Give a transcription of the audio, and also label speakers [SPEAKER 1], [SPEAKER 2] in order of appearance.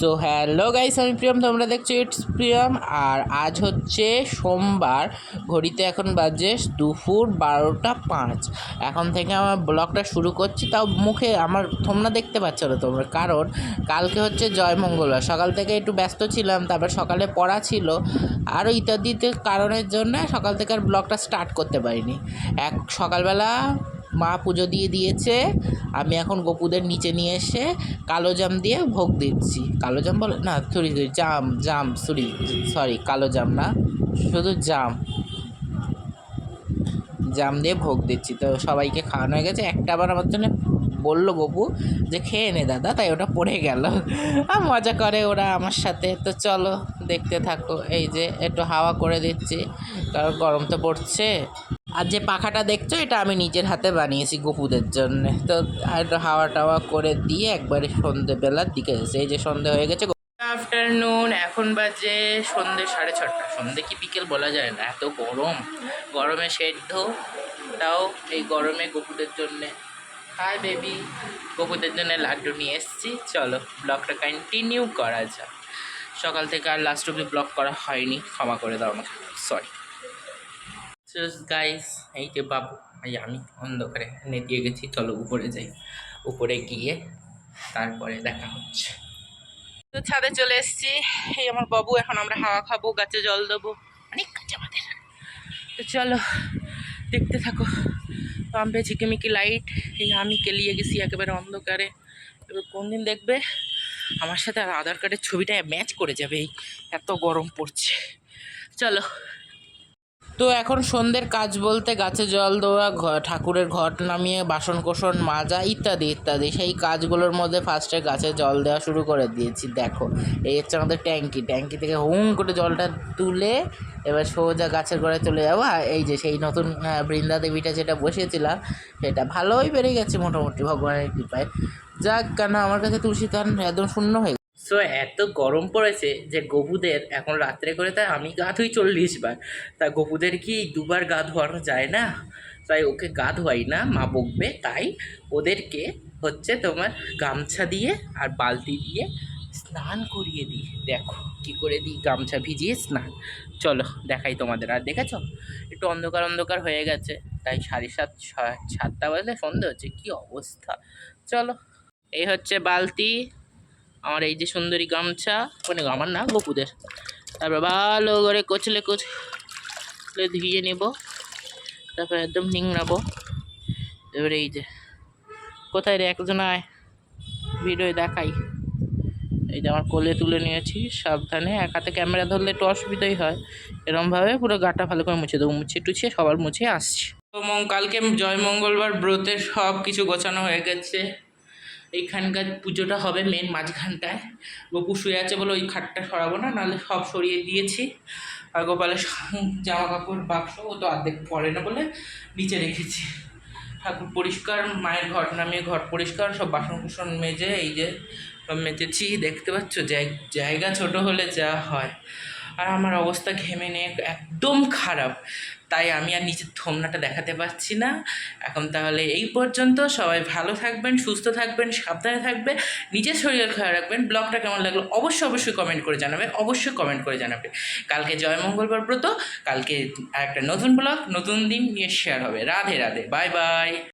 [SPEAKER 1] So hello guys, আমি প্রিয়ম, তোমরা দেখছ ইটস প্রিয়ম আর আজ হচ্ছে সোমবার, ঘড়িতে এখন বাজে দুপুর বারোটা পাঁচ। এখন থেকে আমার ব্লগটা শুরু করছি, তাও মুখে আমার তোমরা দেখতে পাচ্ছ না তোমরা, কারণ কালকে হচ্ছে জয় মঙ্গলবার সকাল থেকে একটু ব্যস্ত ছিলাম, তারপর সকালে পড়া ছিল আরও ইত্যাদিতে কারণের জন্য সকাল থেকে আর ব্লগটা স্টার্ট করতে পারিনি। এক সকালবেলা মা পুজো দিয়ে দিয়েছে। আমি এখন গপুদের নিচে নিয়ে এসে কালো জাম দিয়ে ভোগ দিচ্ছি। কালো জাম বলে, না, সরি সরি, জাম জাম, সরি সরি, কালো জাম না, শুধু জাম। জাম দিয়ে ভোগ দিচ্ছি। তো সবাইকে খাওয়ানো হয়ে গেছে। একটা আবার আমার জন্য বলল গপু যে, খেয়ে নে দাদা। তাই ওটা পড়ে গেল। আর মজা করে ওরা আমার সাথে। তো চলো, দেখতে থাকো। এই যে, একটু হাওয়া করে দিচ্ছি। কারণ গরম তো পড়ছে। আর যে পাখাটা দেখছ, এটা আমি নিজের হাতে বানিয়েছি গপুদের জন্য। তো আর হাওয়া টাওয়া করে দিয়ে একবারে সন্ধেবেলার দিকে এসে এই যে সন্ধে হয়ে গেছে আফটারনুন এখন বাজে সন্ধে সাড়ে ছটা। সন্ধে কি বিকেল বলা যায় না, এত গরম। গরমে সেদ্ধ, তাও এই গরমে গপুদের জন্যে। হাই বেবি গপুদের জন্য লাড্ডু নিয়ে এসেছি। চলো, ব্লগটা কন্টিনিউ করা যাক। সকাল থেকে আর লাস্ট অব্দি ব্লগ করা হয়নি, ক্ষমা করে দাও আমাকে। সরি গাইস এই যে বাবু, এই আমি অন্ধকারে নেতিয়ে গেছি, চলো উপরে যাই। উপরে গিয়ে তারপরে দেখা হচ্ছে। তো ছাদে চলে এসেছি। এই আমার বাবু, এখন আমরা হাওয়া খাব, গাছে জল দেবো। অনেক কাজ আমাদের। তো চলো, দেখতে থাকো। পাম্পে ঝিকিমিকি লাইট এই আমি কেলিয়ে গেছি একেবারে অন্ধকারে। এবার কোন দিন দেখবে, আমার সাথে আর আধার কার্ডের ছবিটা ম্যাচ করে যাবে, এই এত গরম পড়ছে। চলো তো এখন সন্ধ্যের কাজ বলতে গাছে জল দেওয়া ঠাকুরের ঘট নামিয়ে বাসন কোসন মাজা ইত্যাদি ইত্যাদি। সেই কাজগুলোর মধ্যে ফার্স্টে গাছে জল দেওয়া শুরু করে দিয়েছি। দেখো, এই হচ্ছে আমাদের ট্যাঙ্কি। ট্যাঙ্কি থেকে হুম করে জলটা তুলে এবার সোজা গাছের গোড়ায় চলে যাব। এই যে সেই নতুন বৃন্দা দেবীটা যেটা বসিয়েছিলাম, সেটা ভালোই বেড়ে গেছে মোটামুটি। ভগবানের কৃপায়। যাক কেন আমার কাছে তুলসী তান একদম শূন্য হয়ে সো এত গরম পড়েছে যে গবুদের এখন রাত্রে করে তাই আমি গা ধুই চল্লিশ বার। তা গবুদের কি দুবার গা ধোয়ানো যায় না? তাই ওকে গা ধোয়াই না, মা বকবে। তাই ওদেরকে হচ্ছে তোমার গামছা দিয়ে আর বালতি দিয়ে স্নান করিয়ে দিই। দেখো কি করে দিই গামছা ভিজিয়ে স্নান। চলো দেখাই তোমাদের। আর দেখেছ? একটু অন্ধকার অন্ধকার হয়ে গেছে। তাই সাড়ে সাত, সাতটা বাজলে সন্ধে হচ্ছে। কি অবস্থা? চলো, এই হচ্ছে বালতি। আমার এই যে সুন্দরী গামছা মানে আমার না গপুদের তারপর ভালো করে কচলে কচলে ধুয়ে নেব। তারপরে একদম নিংড়াবো। এবারে এই যে, কোথায় রে একজন আয়? ভিডিও দেখাই। এই যে আমার কোলে তুলে নিয়েছি, সাবধানে। এক হাতে ক্যামেরা ধরলে একটু অসুবিধাই হয়। এরমভাবে পুরো গাটা ভালো করে মুছে দেবো। মুছে টুছিয়ে সবার মুছে আসছি। তো কালকে জয় মঙ্গলবার ব্রতের সব কিছু গোছানো হয়ে গেছে। এইখানকার পুজোটা হবে মেন মাঝখানটায়। গপু শুয়ে আছে বলে ওই খাটটা সরাবো না, নাহলে সব সরিয়ে দিয়েছি। আর গোপালের জামা কাপড় বাক্স, ও তো অর্ধেক পরে না বলে নিচে রেখেছি। ঠাকুর পরিষ্কার, মায়ের ঘর নামিয়ে ঘর পরিষ্কার, সব বাসন কুসন মেজে, এই যে মেজেছি, দেখতে পাচ্ছ? জায়- জায়গা ছোট হলে যা হয়। আর আমার অবস্থা ঘেমে নিয়ে একদম খারাপ। তাই আমি আর নিচের থমনাটা দেখাতে পারছি না। এখন তাহলে এই পর্যন্ত সবাই ভালো থাকবেন, সুস্থ থাকবেন, সাবধানে থাকবে, নিজের শরীরের খেয়াল রাখবেন, ব্লগটা কেমন লাগল অবশ্যই অবশ্যই কমেন্ট করে জানাবে, অবশ্যই কমেন্ট করে জানাবে। কালকে জয় মঙ্গলবার ব্রত, কালকে একটা নতুন ব্লগ, নতুন দিন নিয়ে শেয়ার হবে। Radhe Radhe bye bye